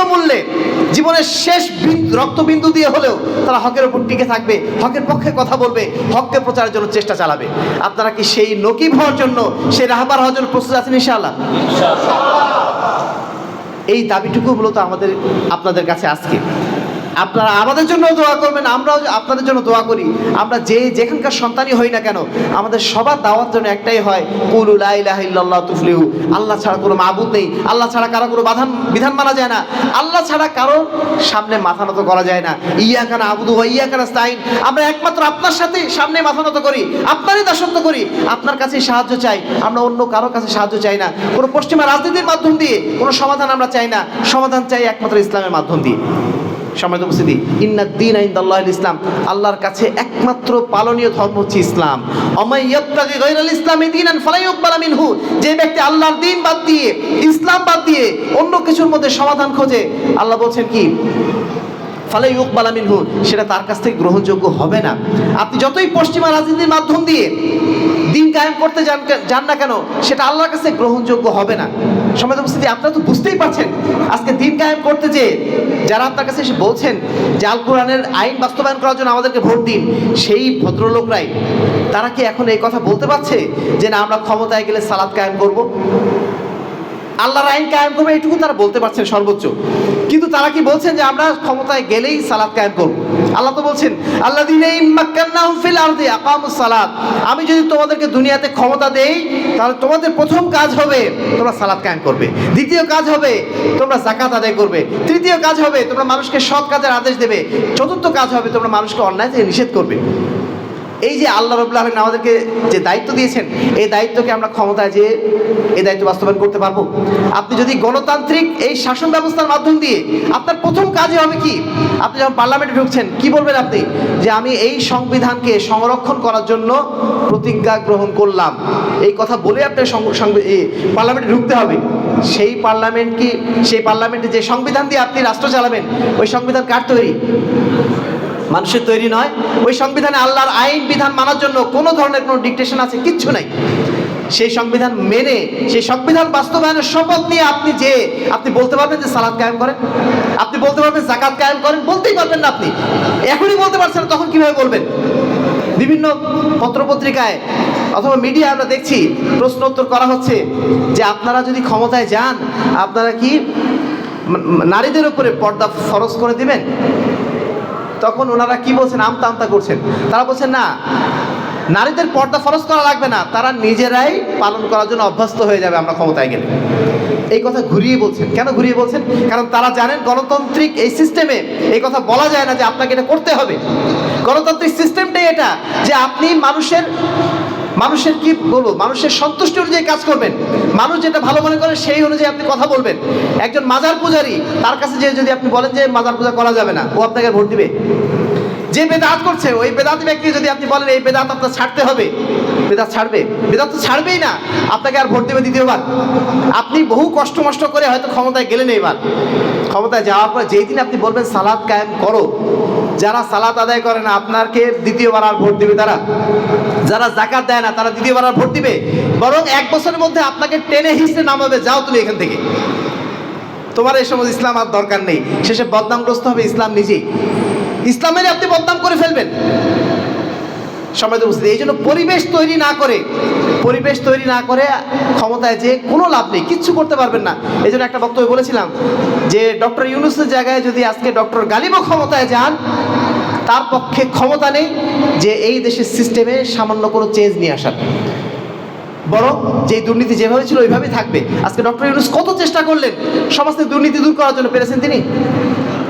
কোনো মূল্যে জীবনের শেষ রক্তবিন্দু দিয়ে হলেও তারা হকের ওপর টিকে থাকবে হকের পক্ষে কথা বলবে হককে প্রচারের জন্য চেষ্টা চালাবে। আপনারা কি সেই নকিব হওয়ার জন্য সেই রাহবার হওয়ার জন্য প্রস্তুত আছেন ইনশাআল্লাহ? এই দাবিটুকু মূলত আমাদের আপনাদের কাছে আজকে। আপনারা আমাদের জন্য দোয়া করবেন, আমরাও আপনাদের জন্য দোয়া করি। আমরা যে যেখানকার সন্তানই হই না কেন, আমাদের সবার দাওয়ার জন্য একটাই হয়, কুলু লাইলাহিল্লাহ তুফলিহু। আল্লাহ ছাড়া কোনো মাবুদ নেই, আল্লাহ ছাড়া কারও কোনো বাধান বিধান মানা যায় না। আল্লাহ ছাড়া কারও সামনে মাথা নত করা যায় না। ইয়া কানা আবুদু ইয়া কানা স্তাইন আমরা একমাত্র আপনার সাথে সামনে মাথা নত করি, আপনারই দাসত্ব করি। আপনার কাছে সাহায্য চাই, আমরা অন্য কারও কাছে সাহায্য চাই না। কোনো পশ্চিমা রাজনীতির মাধ্যম দিয়ে কোনো সমাধান আমরা চাই না। সমাধান চাই একমাত্র ইসলামের মাধ্যম দিয়ে। সময় উপস্থিতি ইন্নাদ্দিন আইন্দাল্লাহ ইসলাম আল্লাহর কাছে একমাত্র পালনীয় ধর্ম হচ্ছে ইসলাম। অমাই ইয়াবতাগি গায়রাল ইসলামি দীনান ফালা ইউকবালা মিনহু যে ব্যক্তি আল্লাহর দিন বাদ দিয়ে, ইসলাম বাদ দিয়ে অন্য কিছুর মধ্যে সমাধান খোঁজে, আল্লাহ বলছেন কি? ফালে ইউকবালা মিনহু সেটা তার কাছ থেকে গ্রহণযোগ্য হবে না। আপনি যতই পশ্চিমা রাজনীতির মাধ্যম দিয়ে দিন কায়েম করতে যান যান না কেন, সেটা আল্লাহর কাছে গ্রহণযোগ্য হবে না। সমাজ উপস্থিতি, আপনারা তো বুঝতেই পারছেন। আজকে দিন কায়েম করতে যে, যারা আপনার কাছে এসে বলছেন যে আল কোরআনের আইন বাস্তবায়ন করার জন্য আমাদেরকে ভোট দিন, সেই ভদ্রলোকরাই, তারা কি এখন এই কথা বলতে পারছে যে না, আমরা ক্ষমতায় গেলে সালাদ কায়েম করব? আল্লাহর আইন কায়েম করবে, এইটুকু তারা বলতে পারছেন সর্বোচ্চ। কিন্তু তারা কি বলছেন যে আমরা ক্ষমতায় গেলেই সালাদ কায়েম করব? আল্লাহ তো বলছেন আল্লাহ ফিল আরদি আকামুস সালাত। আমি যদি তোমাদেরকে দুনিয়াতে ক্ষমতা দেই, তাহলে তোমাদের প্রথম কাজ হবে তোমরা সালাদ কায়েম করবে। দ্বিতীয় কাজ হবে তোমরা জাকাত আদায় করবে। তৃতীয় কাজ হবে তোমরা মানুষকে সৎ কাজের আদেশ দেবে। চতুর্থ কাজ হবে তোমরা মানুষকে অন্যায় থেকে নিষেধ করবে। এই যে আল্লাহ রবুল্লাহ আলমিন আমাদেরকে যে দায়িত্ব দিয়েছেন, এই দায়িত্বকে আমরা ক্ষমতায় যে এই দায়িত্ব বাস্তবায়ন করতে পারব। আপনি যদি গণতান্ত্রিক এই শাসন ব্যবস্থার মাধ্যম দিয়ে আপনার প্রথম কাজই হবে কি? আপনি যখন পার্লামেন্টে ঢুকছেন, কি বলবেন আপনি? যে আমি এই সংবিধানকে সংরক্ষণ করার জন্য প্রতিজ্ঞা গ্রহণ করলাম। এই কথা বলে আপনার পার্লামেন্টে ঢুকতে হবে। সেই পার্লামেন্ট কি, সেই পার্লামেন্টে যে সংবিধান দিয়ে আপনি রাষ্ট্র চালাবেন, ওই সংবিধান কার তৈরি? মানুষের তৈরি নয়। ওই সংবিধানে আল্লাহর আইন, বিধান মানার জন্য কোনো ধরনের কোনো ডিকটেশন আছে? কিচ্ছু নাই। সেই সংবিধান মেনে, সেই সংবিধান বাস্তবায়নের শপথ নিয়ে আপনি যে, আপনি বলতে পারবেন যে সালাদ কায়েম করেন, আপনি বলতে পারবেন জাকাত কায়েম করেন, বলতেই পারবেন না আপনি। এখনই বলতে পারছেন তখন কীভাবে বলবেন? বিভিন্ন পত্রপত্রিকায় অথবা মিডিয়া আমরা দেখছি প্রশ্ন উত্তর করা হচ্ছে যে আপনারা যদি ক্ষমতায় যান, আপনারা কি নারীদের উপরে পর্দা ফরজ করে দিবেন? তখন ওনারা কি বলছেন, আমতা আমতা করছেন। তারা বলছেন, না, নারীদের পর্দা ফরজ করা লাগবে না। তারা নিজেরাই পালন করার জন্য অভ্যস্ত হয়ে যাবে আমরা ক্ষমতায় গেলে। এই কথা ঘুরিয়ে বলছেন। কেন ঘুরিয়ে বলছেন? কারণ তারা জানেন গণতান্ত্রিক এই সিস্টেমে এই কথা বলা যায় না যে আপনাকে এটা করতে হবে। গণতান্ত্রিক সিস্টেমটাই এটা যে আপনি মানুষের মানুষের কি বলব? মানুষের সন্তুষ্টি অনুযায়ী কাজ করবেন। মানুষ যেটা ভালো মনে করে সেই অনুযায়ী আপনি কথা বলবেন। একজন মাজার পূজারী, তার কাছে যে যদি আপনি বলেন যে মাজার পূজা করা যাবে না, ও আপনাকে ভোট দিবে। যে বেদাত করছে, ওই বেদাতি ব্যক্তি যদি আপনি বলেন, এই বেদাত আপনার ছাড়তে হবে। বেদাত ছাড়বে। বেদাত তো ছাড়বেই না। আপনাকে আর ভোট দেবে দ্বিতীয়বার। আপনি বহু কষ্ট মষ্ট করে হয়তো ক্ষমতায় গেলেন এবার ক্ষমতায় যাওয়ার পর যেই দিন আপনি বলবেন, সালাদ কায়েম করো। যারা সালাত আদায় করে না আপনাকে দ্বিতীয়বার আর ভোট দিবে তারা। যারা জাকাত দেয় না, তারা দ্বিতীয়বার আর ভোট দিবে। বরং এক বছরের মধ্যে আপনাকে টেনে হিসেবে নামাবে, যাও তুমি এখান থেকে। তোমার এই সময় ইসলাম আর দরকার নেই। শেষে বদনামগ্রস্ত হবে ইসলাম নিজেই। ইসলামের আপনি বদনাম করে ফেলবেন। সময় বুঝতে এই জন্য পরিবেশ তৈরি না করে, পরিবেশ তৈরি না করে ক্ষমতায় যে কোনো লাভ নেই, কিচ্ছু করতে পারবেন না। এই জন্য একটা বক্তব্য বলেছিলাম যে ডক্টর ইউনুসের জায়গায় যদি আজকে ডক্টর গালিবও ক্ষমতায় যান, তার পক্ষে ক্ষমতা নেই যে এই দেশের সিস্টেমে সামান্য কোনো চেঞ্জ নিয়ে আসার। বরং যে দুর্নীতি যেভাবে ছিল, ওইভাবেই থাকবে। আজকে ডক্টর ইউনুস কত চেষ্টা করলেন সমাজ থেকে দুর্নীতি দূর করার জন্য পেরেছেন তিনি?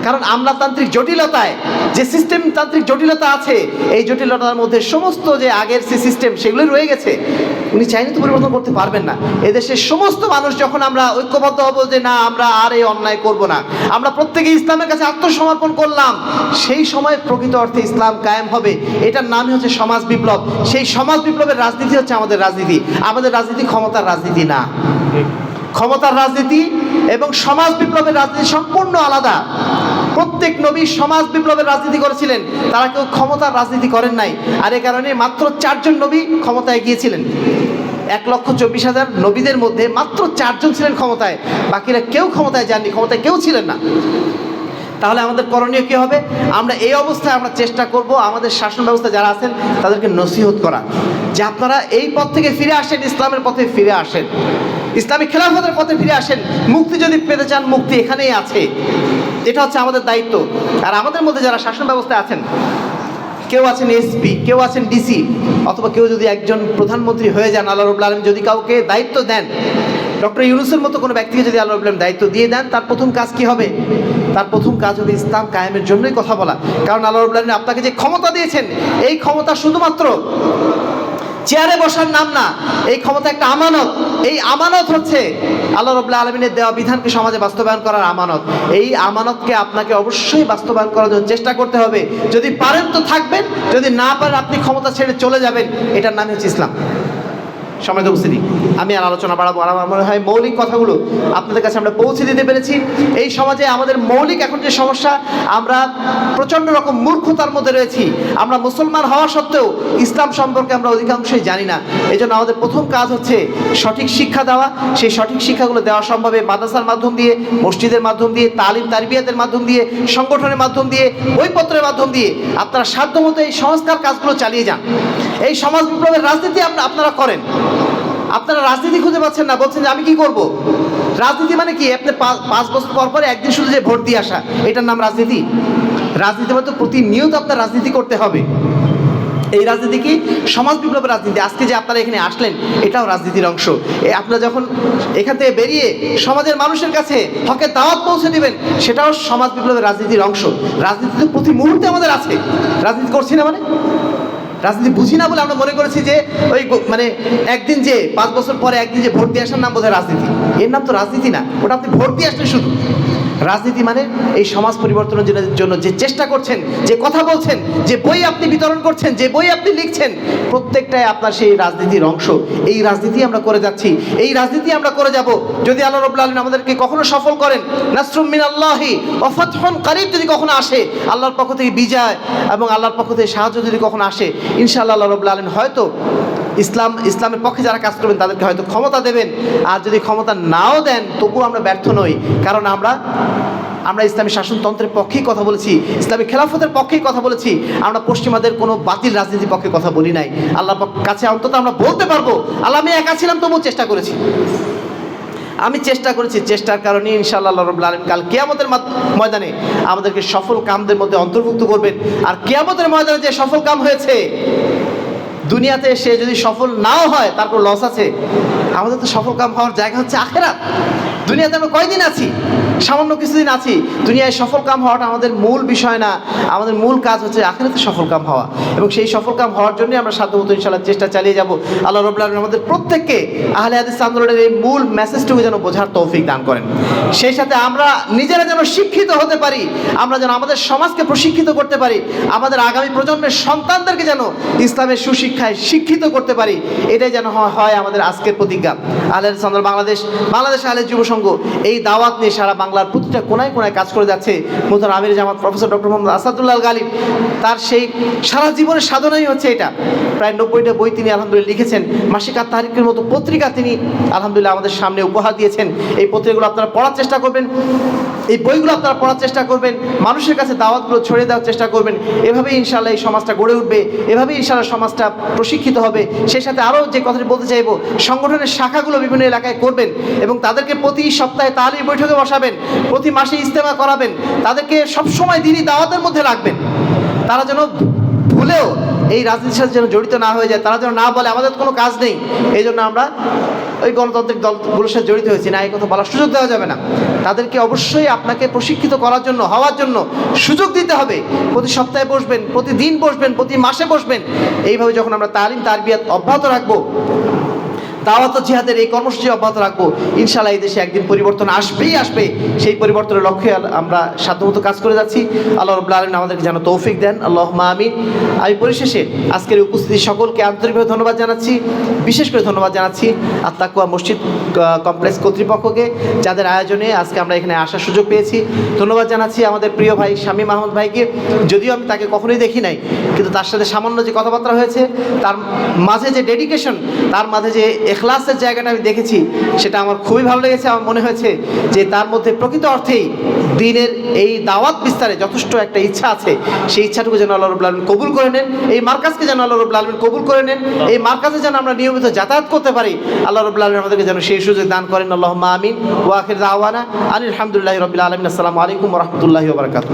কারণ আমলাতান্ত্রিক জটিলতায় যে সিস্টেম তান্ত্রিক জটিলতা আছে এই জটিলতার মধ্যে সমস্ত যে আগের যে সিস্টেম সেগুলোই রয়ে গেছে উনি চাইলে তো পরিবর্তন করতে পারবেন না। এদেশের সমস্ত মানুষ যখন আমরা ঐক্যবদ্ধ হব যে না আমরা আর এই অন্যায় করব না আমরা প্রত্যেকে ইসলামের কাছে আত্মসমর্পণ করলাম সেই সময় প্রকৃত অর্থে ইসলাম কায়েম হবে। এটার নামই হচ্ছে সমাজ বিপ্লব। সেই সমাজ বিপ্লবের রাজনীতি হচ্ছে আমাদের রাজনীতি। আমাদের রাজনীতি ক্ষমতার রাজনীতি না। ক্ষমতার রাজনীতি এবং সমাজ বিপ্লবের রাজনীতি সম্পূর্ণ আলাদা। প্রত্যেক নবী সমাজ বিপ্লবের রাজনীতি করেছিলেন। তারা কেউ ক্ষমতার রাজনীতি করেন নাই। আর এ কারণে মাত্র চারজন নবী ক্ষমতায় গিয়েছিলেন। এক লক্ষ চব্বিশ হাজার নবীদের মধ্যে মাত্র চারজন ছিলেন ক্ষমতায়। বাকিরা কেউ ক্ষমতায় যাননি, ক্ষমতায় কেউ ছিলেন না। তাহলে আমাদের করণীয় কী হবে? আমরা এই অবস্থায় আমরা চেষ্টা করব আমাদের শাসন ব্যবস্থা যারা আছেন, তাদেরকে নসিহত করা। যে আপনারা এই পথ থেকে ফিরে আসেন, ইসলামের পথে ফিরে আসেন। ইসলামিক খেলাফতের পথে ফিরে আসেন, মুক্তি যদি পেতে চান, মুক্তি এখানেই আছে। এটা হচ্ছে আমাদের দায়িত্ব। আর আমাদের মধ্যে যারা শাসন ব্যবস্থায় আছেন, কেউ আছেন এসপি, কেউ আছেন ডিসি, অথবা কেউ যদি একজন প্রধানমন্ত্রী হয়ে যান, আল্লাহ রবুল্লা আলম যদি কাউকে দায়িত্ব দেন, ডক্টর ইউনুসের মতো কোনো ব্যক্তিকে যদি আল্লাহ রবুল্লাহ দায়িত্ব দিয়ে দেন, তার প্রথম কাজ কি হবে? তার প্রথম কাজ হবে ইসলাম কায়েমের জন্যই কথা বলা। কারণ আল্লাহ রবুল্লাহ আপনাকে যে ক্ষমতা দিয়েছেন, এই ক্ষমতা শুধুমাত্র চেয়ারে বসার নাম না, এই ক্ষমতা একটা আমানত। এই আমানত হচ্ছে আল্লাহ রবুল্লাহ আলমিনের দেওয়া বিধানকে সমাজে বাস্তবায়ন করার আমানত। এই আমানতকে আপনাকে অবশ্যই বাস্তবায়ন করার জন্য চেষ্টা করতে হবে। যদি পারেন তো থাকবেন, যদি না পারেন আপনি ক্ষমতা ছেড়ে চলে যাবেন, এটার নাম হচ্ছে ইসলাম। সময় উপস্থিতি আমি আর আলোচনা বাড়াবো, আর আমার মনে হয় মৌলিক কথাগুলো আপনাদের কাছে আমরা পৌঁছে দিতে পেরেছি। এই সমাজে আমাদের মৌলিক এখন যে সমস্যা, আমরা প্রচণ্ড রকম মূর্খতার মধ্যে রয়েছি। আমরা মুসলমান হওয়া সত্ত্বেও ইসলাম সম্পর্কে আমরা অধিকাংশই জানি না। এই জন্য আমাদের প্রথম কাজ হচ্ছে সঠিক শিক্ষা দেওয়া। সেই সঠিক শিক্ষাগুলো দেওয়া সম্ভবে মাদ্রাসার মাধ্যম দিয়ে, মসজিদের মাধ্যম দিয়ে, তালিম তারবিয়াতের মাধ্যম দিয়ে, সংগঠনের মাধ্যম দিয়ে, বইপত্রের মাধ্যম দিয়ে আপনারা সাধ্যমতো এই সংস্কার কাজগুলো চালিয়ে যান। এই সমাজ বিপ্লবের রাজনীতি আপনা- আপনারা করেন। আপনারা রাজনীতি খুঁজে পাচ্ছেন না, বলছেন যে আমি কি করব? রাজনীতি মানে কি? আপনি পাঁচ বছর পর পরে একদিন শুধু যে ভোট দিয়ে আসা, এটার নাম রাজনীতি। রাজনীতি মানে তো প্রতিনিয়ত আপনার রাজনীতি করতে হবে। এই রাজনীতি কি? সমাজ বিপ্লবের রাজনীতি। আজকে যে আপনারা এখানে আসলেন, এটাও রাজনীতির অংশ। আপনারা যখন এখান থেকে বেরিয়ে সমাজের মানুষের কাছে হকের দাওয়াত পৌঁছে দিবেন, সেটাও সমাজ বিপ্লবের রাজনীতির অংশ। রাজনীতি তো প্রতি মুহূর্তে আমাদের আছে। রাজনীতি করছি না মানে? রাজনীতি বুঝি না বলে আমরা মনে করেছি যে ওই মানে একদিন যে পাঁচ বছর পরে একদিন যে ভোট দিয়ে আসার নাম বোধহয় রাজনীতি। এর নাম তো রাজনীতি না, ওটা আপনি ভোট দিয়ে আসলেন শুধু। রাজনীতি মানে এই সমাজ পরিবর্তনের জন্য- যে চেষ্টা করছেন, যে কথা বলছেন, যে বই আপনি বিতরণ করছেন, যে বই আপনি লিখছেন, প্রত্যেকটাই আপনার সেই রাজনীতির অংশ। এই রাজনীতি আমরা করে যাচ্ছি, এই রাজনীতি আমরা করে যাব। যদি আল্লাহ রবুল্লা আলম আমাদেরকে কখনো সফল করেন, নাসরুম মিন আল্লাহি অফাতহন কারিব যদি কখনো আসে, আল্লাহর পক্ষ থেকে বিজয় এবং আল্লাহর পক্ষ থেকে সাহায্য যদি কখনো আসে ইনশাআল্লাহ আল্লাহ রবুল্লা আলম হয়তো ইসলাম, ইসলামের পক্ষে যারা কাজ করবেন তাদেরকে হয়তো ক্ষমতা দেবেন। আর যদি ক্ষমতা নাও দেন, তবুও আমরা ব্যর্থ নই। কারণ আমরা আমরা ইসলামী শাসনতন্ত্রের পক্ষেই কথা বলেছি, ইসলামী খেলাফতের পক্ষেই কথা বলেছি। আমরা পশ্চিমাদের কোনো বাতিল রাজনীতির পক্ষে কথা বলি নাই। আল্লাহ কাছে অন্তত আমরা বলতে পারব। আল্লাহ, আমি একা ছিলাম, তবুও চেষ্টা করেছি। আমি চেষ্টা করেছি, চেষ্টার কারণে ইনশাআল্লাহ আল্লাহ রব্লা আলম কাল কেয়ামতের ময়দানে আমাদেরকে সফল কামদের মধ্যে অন্তর্ভুক্ত করবেন। আর কেয়ামতের ময়দানে যে সফল কাম হয়েছে দুনিয়াতে সে যদি সফল নাও হয়, তারপর লস আছে। আমাদের তো সফল কাম হওয়ার জায়গা হচ্ছে আখেরাত। দুনিয়াতে আমরা কয়দিন আছি? সামান্য কিছুদিন আছি। দুনিয়ায় সফল কাম হওয়াটা আমাদের মূল বিষয় না। আমাদের মূল কাজ হচ্ছে আখেরাতে সফল কাম হওয়া। এবং সেই সফল কাম হওয়ার জন্যই আমরা সাধ্যমতো ইনশাল্লাহ চেষ্টা চালিয়ে যাব। আল্লাহ রবুল্লাহ আমাদের প্রত্যেককে আহলে হাদিস আন্দোলনের এই মূল মেসেজটুকু যেন বোঝার তৌফিক দান করেন। সেই সাথে আমরা নিজেরা যেন শিক্ষিত হতে পারি, আমরা যেন আমাদের সমাজকে প্রশিক্ষিত করতে পারি, আমাদের আগামী প্রজন্মের সন্তানদেরকে যেন ইসলামের সুশিক্ষায় শিক্ষিত করতে পারি, এটাই যেন হয়- আমাদের আজকের প্রতিজ্ঞা। আহলে হাদিস বাংলাদেশ বাংলাদেশ আহলে যুব সংঘ এই দাওয়াত নিয়ে সারা বাংলার প্রতিটা কোনায় কোনায় কাজ করে যাচ্ছে মোহতার আমির জামাত প্রফেসর ডক্টর মোহাম্মদ আসাদুল্লাহ গালিব। তার সেই সারা জীবনের সাধনাই হচ্ছে এটা। প্রায় নব্বইটা বই তিনি আলহামদুলিল্লাহ লিখেছেন। মাসিক তারিখের মতো পত্রিকা তিনি আলহামদুলিল্লাহ আমাদের সামনে উপহার দিয়েছেন। এই পত্রিকাগুলো আপনারা পড়ার চেষ্টা করবেন। এই বইগুলো আপনারা পড়ার চেষ্টা করবেন। মানুষের কাছে দাওয়াতগুলো ছড়িয়ে দেওয়ার চেষ্টা করবেন। এভাবেই ইনশাল্লাহ এই সমাজটা গড়ে উঠবে। এভাবেই ইনশাল্লাহ সমাজটা প্রশিক্ষিত হবে। সেই সাথে আরও যে কথাটি বলতে চাইব, সংগঠনের শাখাগুলো বিভিন্ন এলাকায় করবেন এবং তাদেরকে প্রতি সপ্তাহে তালিম বৈঠকে বসাবেন, প্রতি মাসে ইস্তেমা করাবেন, তাদেরকে সবসময় দিনই দাওয়াতের মধ্যে রাখবেন। তারা যেন ভুলেও এই রাজনীতির সাথে যেন জড়িত না হয়ে যায়, তারা যেন না বলে, আমাদের কোনো কাজ নেই। এই জন্য আমরা ওই গণতান্ত্রিক দলগুলোর সাথে জড়িত হয়েছি। না, এই কথা বলার সুযোগ দেওয়া যাবে না। তাদেরকে অবশ্যই আপনাকে প্রশিক্ষিত করার জন্য, হওয়ার জন্য সুযোগ দিতে হবে। প্রতি সপ্তাহে বসবেন, প্রতিদিন বসবেন, প্রতি মাসে বসবেন। এইভাবে যখন আমরা তালিম, তারবিয়াত অব্যাহত রাখব দাওয়াত জিহাদের এই কর্মসূচি অব্যাহত রাখব। ইনশাল্লাহ এই দেশে একদিন পরিবর্তন আসবেই আসবে। সেই পরিবর্তনের লক্ষ্যে আমরা সাধ্যমতো কাজ করে যাচ্ছি। আল্লাহ রবুল্লা আলমিন আমাদেরকে যেন তৌফিক দেন। আল্লাহ আমিন। আমি পরিশেষে আজকের উপস্থিতি সকলকে আন্তরিকভাবে ধন্যবাদ জানাচ্ছি। বিশেষ করে ধন্যবাদ জানাচ্ছি আত্মাকুয়া মসজিদ কমপ্লেক্স কর্তৃপক্ষকে, যাদের আয়োজনে আজকে আমরা এখানে আসার সুযোগ পেয়েছি। ধন্যবাদ জানাচ্ছি আমাদের প্রিয় ভাই শামীম আহমদ ভাইকে। যদিও আমি তাকে কখনোই দেখি নাই, কিন্তু তার সাথে সামান্য যে কথাবার্তা হয়েছে, তার মাঝে যে ডেডিকেশন তার মাঝে যে এখলাসের জায়গাটা আমি দেখেছি, সেটা আমার খুবই ভালো লেগেছে, আমার মনে হয়েছে যে তার মধ্যে প্রকৃত অর্থেই দিনের এই দাওয়াত বিস্তারে যথেষ্ট একটা ইচ্ছা আছে। সেই ইচ্ছাটুকু যেন আল্লাহ রবুল্লা আলমিন কবুল করে নেন, এই মার্কাজকে যেন আল্লাহ রবুল্লা আলমিন কবুল করে নেন, এই মার্কাজে যেন আমরা নিয়মিত যাতায়াত করতে পারি, আল্লাহ রবুল্লা আলমিন আমাদেরকে যেন সেই সুযোগ দান করেন। আল্লাহ আমিন ওয়াখির দাওয়ানা আলহামদুলিল্লাহ রবিল আলমিন। আসসালামু আলাইকুম রহমতুল্লাহি বারকাত